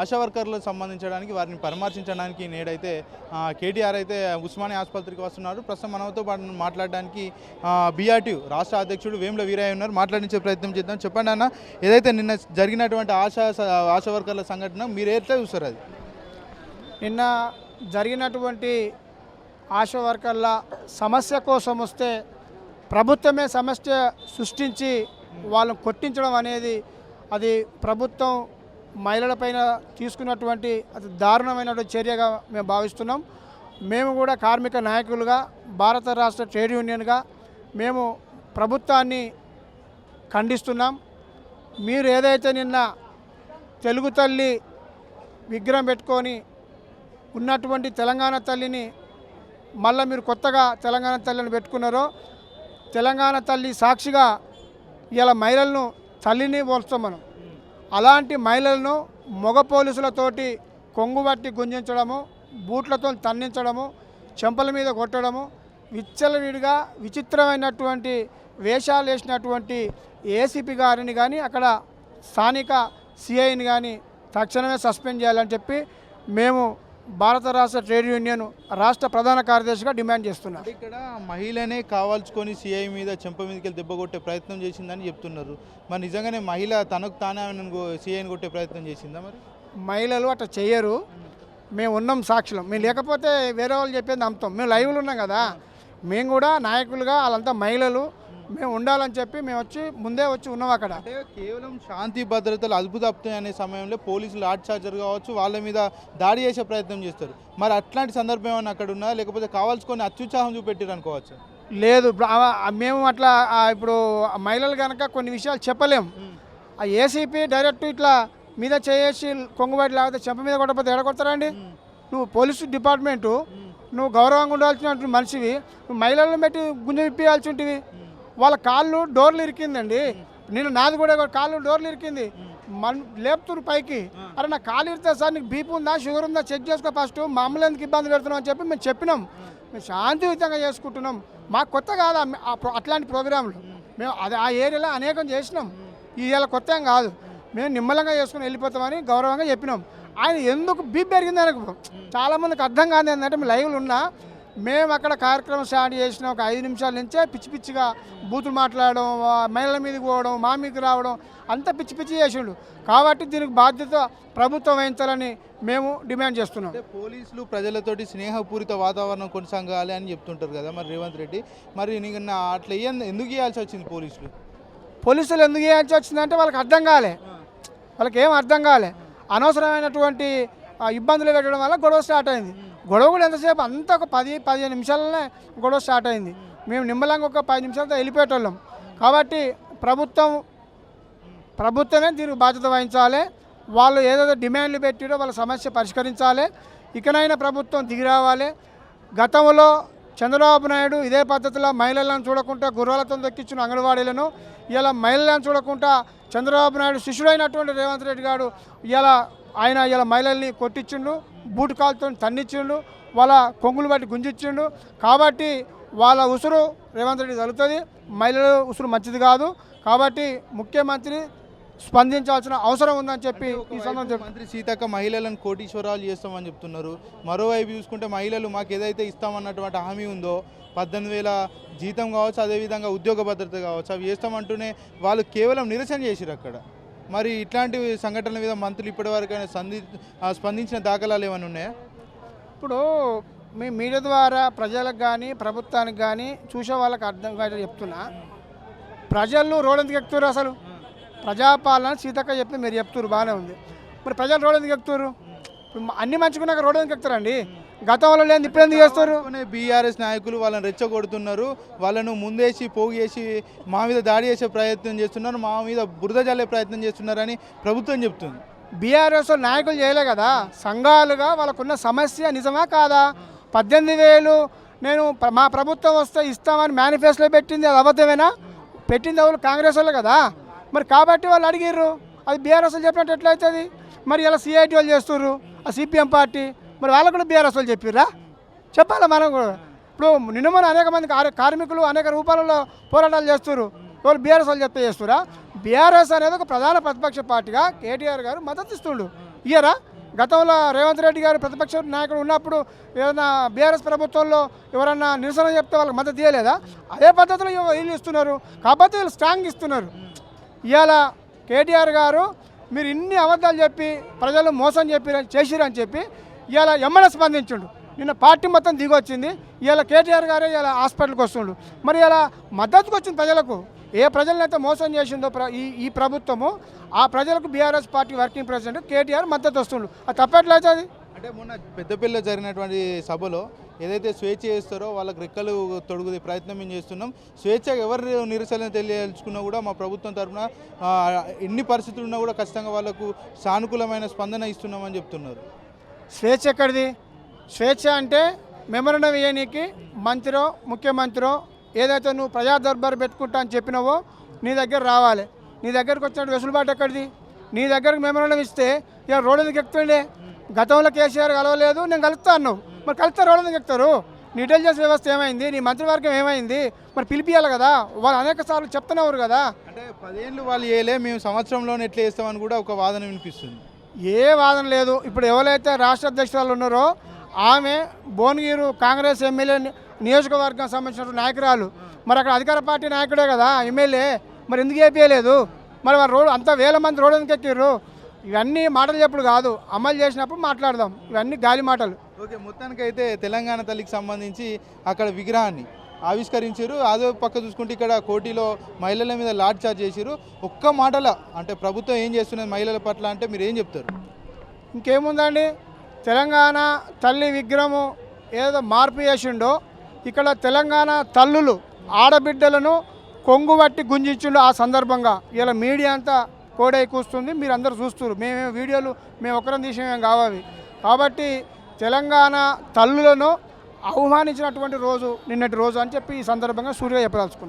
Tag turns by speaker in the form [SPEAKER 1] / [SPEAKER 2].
[SPEAKER 1] ఆశా వర్కర్లకు సంబంధించడానికి వారిని పరామర్శించడానికి నేడైతే కేటీఆర్ అయితే ఉస్మానియా ఆసుపత్రికి వస్తున్నారు. ప్రస్తుతం మనతో పాటు మాట్లాడడానికి బీఆర్టీ రాష్ట్ర అధ్యక్షుడు వేముల వీరయ్య ఉన్నారు. మాట్లాడించే ప్రయత్నం చేద్దాం. చెప్పండి అన్న ఏదైతే నిన్న జరిగినటువంటి ఆశా ఆశా వర్కర్ల సంఘటన మీరు ఎట్లా చూస్తారు అది?
[SPEAKER 2] నిన్న జరిగినటువంటి ఆశా వర్కర్ల సమస్య కోసం వస్తే ప్రభుత్వమే సమస్య సృష్టించి వాళ్ళని కొట్టించడం అనేది అది ప్రభుత్వం మహిళలపైన తీసుకున్నటువంటి అతి దారుణమైనటువంటి చర్యగా మేము భావిస్తున్నాం. మేము కూడా కార్మిక నాయకులుగా భారత రాష్ట్ర ట్రేడ్ యూనియన్గా మేము ప్రభుత్వాన్ని ఖండిస్తున్నాం. మీరు ఏదైతే నిన్న తెలుగు తల్లి విగ్రహం పెట్టుకొని ఉన్నటువంటి తెలంగాణ తల్లిని మళ్ళీ మీరు కొత్తగా తెలంగాణ తల్లిని పెట్టుకున్నారో తెలంగాణ తల్లి సాక్షిగా ఇలా మహిళలను తల్లిని పోల్స్తాం మనం. అలాంటి మహిళలను మగ పోలీసులతోటి కొంగుబట్టి గుంజించడము బూట్లతో తన్నించడము చెంపల మీద కొట్టడము విచ్చలవిడిగా విచిత్రమైనటువంటి వేషాలు వేసినటువంటి ఏసీపీ గారిని కానీ అక్కడ స్థానిక సిఐని కానీ తక్షణమే సస్పెండ్ చేయాలని చెప్పి మేము భారత రాష్ట్ర ట్రేడ్ యూనియన్ రాష్ట్ర ప్రధాన కార్యదర్శిగా డిమాండ్ చేస్తున్నాం
[SPEAKER 1] అంటే ఇక్కడ మహిళనే కావాల్చుకొని సిఐ మీద చెంప మీదకి వెళ్ళి దెబ్బ కొట్టే ప్రయత్నం చేసిందని చెప్తున్నారు. మరి నిజంగానే మహిళ తనకు తానే సిఐని కొట్టే ప్రయత్నం చేసిందా మరి?
[SPEAKER 2] మహిళలు అట్లా చెయ్యరు. మేము ఉన్నాం సాక్షులం. మేము లేకపోతే వేరే వాళ్ళు చెప్పేది నమ్ముతాం. మేము లైవ్లు ఉన్నాం కదా. మేము కూడా నాయకులుగా వాళ్ళంతా మహిళలు. మేము ఉండాలని చెప్పి మేము వచ్చి ముందే వచ్చి ఉన్నాం అక్కడ.
[SPEAKER 1] అంటే కేవలం శాంతి భద్రతలు అదుపు తప్పుతాయి అనే సమయంలో పోలీసులు లాఠీ చార్జర్ కావచ్చు వాళ్ళ మీద దాడి చేసే ప్రయత్నం చేస్తారు. మరి అట్లాంటి సందర్భం ఏమైనా అక్కడ ఉన్నా లేకపోతే కావాల్సుకొని అత్యుత్సాహం చూపెట్టారు అనుకోవచ్చు?
[SPEAKER 2] లేదు మేము అట్లా ఇప్పుడు మహిళలు కనుక కొన్ని విషయాలు చెప్పలేం. ఆ ఏసీపీ డైరెక్ట్ ఇట్లా మీద చేసి కొంగుబాటి లేకపోతే చెంప మీద కొట్టకపోతే ఎడ కొడతారండి? నువ్వు పోలీసు డిపార్ట్మెంటు నువ్వు గౌరవంగా ఉండాల్సిన మనిషివి నువ్వు మహిళలను పెట్టి గుంజ విప్పియాల్సి ఉంటుంది వాళ్ళ కాళ్ళు డోర్లు ఇరికిందండి. నేను నాది కూడా ఒక కాళ్ళు డోర్లు ఇరికింది. మన లేపుతురు పైకి. అరే నా కాలు ఇరితే సార్ నీకు బీపీ ఉందా షుగర్ ఉందా చెక్ చేసుకో ఫస్ట్. మమ్మల్ని ఎందుకు ఇబ్బంది పెడుతున్నాం అని చెప్పి మేము చెప్పినాం. మేము శాంతియుతంగా చేసుకుంటున్నాం. మాకు కొత్త కాదు అట్లాంటి ప్రోగ్రాంలు. మేము అది ఆ ఏరియాలో అనేకం చేసినాం. ఈ ఏళ్ళ కొత్త ఏం కాదు. మేము నిమ్మలంగా చేసుకుని వెళ్ళిపోతామని గౌరవంగా చెప్పినాం. ఆయన ఎందుకు బీపీ పెరిగింది ఆయనకు చాలామందికి అర్థం కాదు ఏంటంటే మేము లైవ్లు ఉన్నా మేము అక్కడ కార్యక్రమం స్టార్ట్ చేసిన ఒక ఐదు నిమిషాల నుంచే పిచ్చి పిచ్చిగా బూతులు మాట్లాడడం మహిళల మీదకి పోవడం మా మీదకి రావడం అంత పిచ్చి పిచ్చి చేసిండు. కాబట్టి దీనికి బాధ్యత ప్రభుత్వం వహించాలని మేము డిమాండ్ చేస్తున్నాం.
[SPEAKER 1] పోలీసులు ప్రజలతోటి స్నేహపూరిత వాతావరణం కొనసాగాలి అని చెప్తుంటారు కదా మరి రేవంత్ రెడ్డి. మరి నిన్న అట్లా ఎందుకు ఇవ్వాల్సి వచ్చింది పోలీసులు?
[SPEAKER 2] పోలీసులు ఎందుకు చేయాల్సి వచ్చిందంటే వాళ్ళకి అర్థం కాలే. వాళ్ళకి ఏం అర్థం కాలే. అనవసరమైనటువంటి ఇబ్బందులు పెట్టడం వల్ల గొడవ స్టార్ట్ అయింది. గొడవ కూడా ఎంతసేపు? అంతా ఒక పది పదిహేను నిమిషాలనే గొడవ స్టార్ట్ అయింది. మేము నిమ్మలంగా ఒక పది నిమిషాలతో వెళ్ళిపోయేటోళ్ళం. కాబట్టి ప్రభుత్వం ప్రభుత్వమే దీనికి బాధ్యత వహించాలి. వాళ్ళు ఏదైతే డిమాండ్లు పెట్టిరో వాళ్ళ సమస్య పరిష్కరించాలి. ఇకనైనా ప్రభుత్వం దిగి రావాలి. గతంలో చంద్రబాబు నాయుడు ఇదే పద్ధతిలో మహిళలను చూడకుండా గుర్రాలతో దక్కించిన అంగన్వాడీలను ఇలా మహిళలను చూడకుండా చంద్రబాబు నాయుడు శిష్యుడైనటువంటి రేవంత్ రెడ్డి గారు ఇలా ఆయన ఇలా మహిళల్ని కొట్టించిండు. బూటు కాలుతో తన్నిచ్చిండు వాళ్ళ కొంగులు బట్టి గుంజిచ్చిండు. కాబట్టి వాళ్ళ ఉసురు రేవంత్ రెడ్డి తగులుతుంది మహిళల ఉసురు మంచిది కాదు. కాబట్టి ముఖ్యమంత్రి స్పందించాల్సిన అవసరం ఉందని చెప్పి ఈ సందర్భం
[SPEAKER 1] మంత్రి సీతక్క మహిళలను కోటీశ్వరాలు చేస్తామని చెప్తున్నారు. మరోవైపు చూసుకుంటే మహిళలు మాకు ఏదైతే ఇస్తామన్నటువంటి హామీ ఉందో పద్దెనిమిది వేల జీతం కావచ్చు అదేవిధంగా ఉద్యోగ భద్రత కావచ్చు అవి చేస్తామంటూనే వాళ్ళు కేవలం నిరసన చేసిరు అక్కడ మరి ఇట్లాంటి సంఘటనల మీద మంత్రులు ఇప్పటివరకైనా సంధి స్పందించిన దాఖలాలు ఏమైనా ఉన్నాయా?
[SPEAKER 2] ఇప్పుడు మీ మీడియా ద్వారా ప్రజలకు కానీ ప్రభుత్వానికి కానీ చూసే వాళ్ళకి అర్థం కాదు చెప్తున్నా. ప్రజలు రోడ్ ఎందుకు ఎక్కుతారు అసలు? ప్రజాపాలన సీతక్క చెప్తే మీరు చెప్తారు బాగానే ఉంది. మరి ప్రజలు రోడ్ ఎందుకు ఎక్కుతారు ఇప్పుడు అన్ని మంచుకున్నాక రోడ్ ఎందుకు ఎక్కుతారండి? గతంలో లేని ఇప్పుడు ఎందుకు చేస్తారు?
[SPEAKER 1] బీఆర్ఎస్ నాయకులు వాళ్ళని రెచ్చగొడుతున్నారు. వాళ్ళను ముందేసి పోగు చేసి మా మీద దాడి చేసే ప్రయత్నం చేస్తున్నారు. మా మీద బురద జల్లే ప్రయత్నం చేస్తున్నారని ప్రభుత్వం చెప్తుంది.
[SPEAKER 2] బీఆర్ఎస్ నాయకులు చేయలే కదా? సంఘాలుగా వాళ్ళకున్న సమస్య నిజమా కాదా? పద్దెనిమిది వేలు నేను మా ప్రభుత్వం వస్తే ఇస్తామని మేనిఫెస్టోలో పెట్టింది అది అబద్ధమేనా? పెట్టింది ఎవరు? కాంగ్రెస్ వాళ్ళు కదా? మరి కాబట్టి వాళ్ళు అడిగిర్రు. అది బీఆర్ఎస్ చెప్పినట్టు ఎట్లయితుంది? మరి ఇలా సిఐటి వాళ్ళు చేస్తుర్రు. ఆ సిపిఎం పార్టీ మరి వాళ్ళకు కూడా బీఆర్ఎస్ వాళ్ళు చెప్పిర్రా? చెప్పాలా మనం కూడా? ఇప్పుడు నిన్న మొన్న అనేక మంది కార్మికులు అనేక రూపాలలో పోరాటాలు చేస్తున్నారు వాళ్ళు బీఆర్ఎస్ వాళ్ళు చెప్తే చేస్తురా బీఆర్ఎస్ అనేది ఒక ప్రధాన ప్రతిపక్ష పార్టీగా కేటీఆర్ గారు మద్దతు ఇస్తుండు. ఇయ్యరా? గతంలో రేవంత్ రెడ్డి గారు ప్రతిపక్ష నాయకుడు ఉన్నప్పుడు ఏదైనా బీఆర్ఎస్ ప్రభుత్వంలో ఎవరన్నా నిరసన చెప్తే వాళ్ళకి మద్దతు ఇవ్వలేదా అదే పద్ధతిలో వీళ్ళు ఇస్తున్నారు. కాకపోతే వీళ్ళు స్ట్రాంగ్ ఇస్తున్నారు. ఇవాళ కేటీఆర్ గారు మీరు ఇన్ని అబద్ధాలు చెప్పి ప్రజలు మోసం చెప్పి చేసిరని చెప్పి ఇలా ఎమ్మెల్యే స్పందించుండు. నిన్న పార్టీ మొత్తం దిగొచ్చింది. ఇలా కేటీఆర్ గారు ఇవాళ హాస్పిటల్కి వస్తుండు. మరి ఇలా మద్దతుకు వచ్చింది ప్రజలకు ఏ ప్రజలనైతే మోసం చేసిందో ప్ర ఈ ఈ ప్రభుత్వము ఆ ప్రజలకు BRS party working president KTR మద్దతు వస్తుండు. అది తప్పట్లేదు అది
[SPEAKER 1] అంటే మొన్న పెద్దపల్లిలో జరిగినటువంటి సభలో ఏదైతే స్వేచ్ఛ చేస్తారో వాళ్ళకి రెక్కలు తొడుగుదే ప్రయత్నం మేము చేస్తున్నాం. స్వేచ్ఛ ఎవరు నిరసన తెలియచుకున్నా కూడా మా ప్రభుత్వం తరఫున ఎన్ని పరిస్థితులు ఉన్నా కూడా ఖచ్చితంగా వాళ్ళకు సానుకూలమైన స్పందన ఇస్తున్నామని చెప్తున్నారు.
[SPEAKER 2] స్వేచ్ఛ ఎక్కడిది? స్వేచ్ఛ అంటే మెమరణం వేయనీకి మంత్రో ముఖ్యమంత్రో ఏదైతే నువ్వు ప్రజా దర్బార్ పెట్టుకుంటా అని చెప్పినావో నీ దగ్గర రావాలి. నీ దగ్గరకు వచ్చినట్టు వెసులుబాటు ఎక్కడిది? నీ దగ్గరకు మెమరణం ఇస్తే ఇక రోడ్డు ఎందుకు ఎక్కుతుండే. గతంలో కేసీఆర్ కలవలేదు నేను కలుస్తాను మరి కలిస్తే రోడ్డు ఎందుకు ఎక్కుతారు. నీ ఇంటెలిజెన్స్ వ్యవస్థ ఏమైంది? నీ మంత్రివర్గం ఏమైంది? మరి పిలిపియాలి కదా. వాళ్ళు అనేక సార్లు చెప్తున్నారు కదా.
[SPEAKER 1] అంటే పదేళ్ళు వాళ్ళు ఏలే మేము సంవత్సరంలోనే ఎట్లా చేస్తామని కూడా ఒక వాదన వినిపిస్తుంది.
[SPEAKER 2] ఏ వాదన లేదు. ఇప్పుడు ఎవరైతే రాష్ట్ర అధ్యక్షురాలు ఉన్నారో ఆమె భువనగిరి కాంగ్రెస్ ఎమ్మెల్యే ని- నియోజకవర్గం సంబంధించిన నాయకురాలు. మరి అక్కడ అధికార పార్టీ నాయకుడే కదా ఎమ్మెల్యే. మరి ఎందుకు ఏపీయలేదు? మరి వారు రోడ్ అంత వేల మంది రోడ్డు ఎందుకు ఎక్కిర్రు? ఇవన్నీ మాటలు చెప్పుడు కాదు. అమలు చేసినప్పుడు మాట్లాడదాం. ఇవన్నీ గాలి మాటలు.
[SPEAKER 1] ఓకే మొత్తానికైతే తెలంగాణ తల్లికి సంబంధించి అక్కడ విగ్రహాన్ని ఆవిష్కరించారు. అదే పక్క చూసుకుంటే ఇక్కడ కోటిలో మహిళల మీద లాడ్ చార్జ్ చేశారు. ఒక్క మాటల అంటే ప్రభుత్వం ఏం చేస్తున్నది మహిళల పట్ల అంటే మీరు ఏం చెప్తారు?
[SPEAKER 2] ఇంకేముందండి? తెలంగాణ తల్లి విగ్రహము ఏదో మార్పు చేసిండో ఇక్కడ తెలంగాణ తల్లులు ఆడబిడ్డలను కొంగు బట్టి గుంజించిండు ఆ సందర్భంగా ఇలా మీడియా అంతా కోడై కూస్తుంది. మీరు అందరూ చూస్తున్నారు. మేమే వీడియోలు మేము ఒకరం తీసేమేం కావాలి కాబట్టి తెలంగాణ తల్లులను అవమానించినటువంటి రోజు నిన్నటి రోజు అని చెప్పి ఈ సందర్భంగా సూర్య చెప్పదలుచుకున్నాను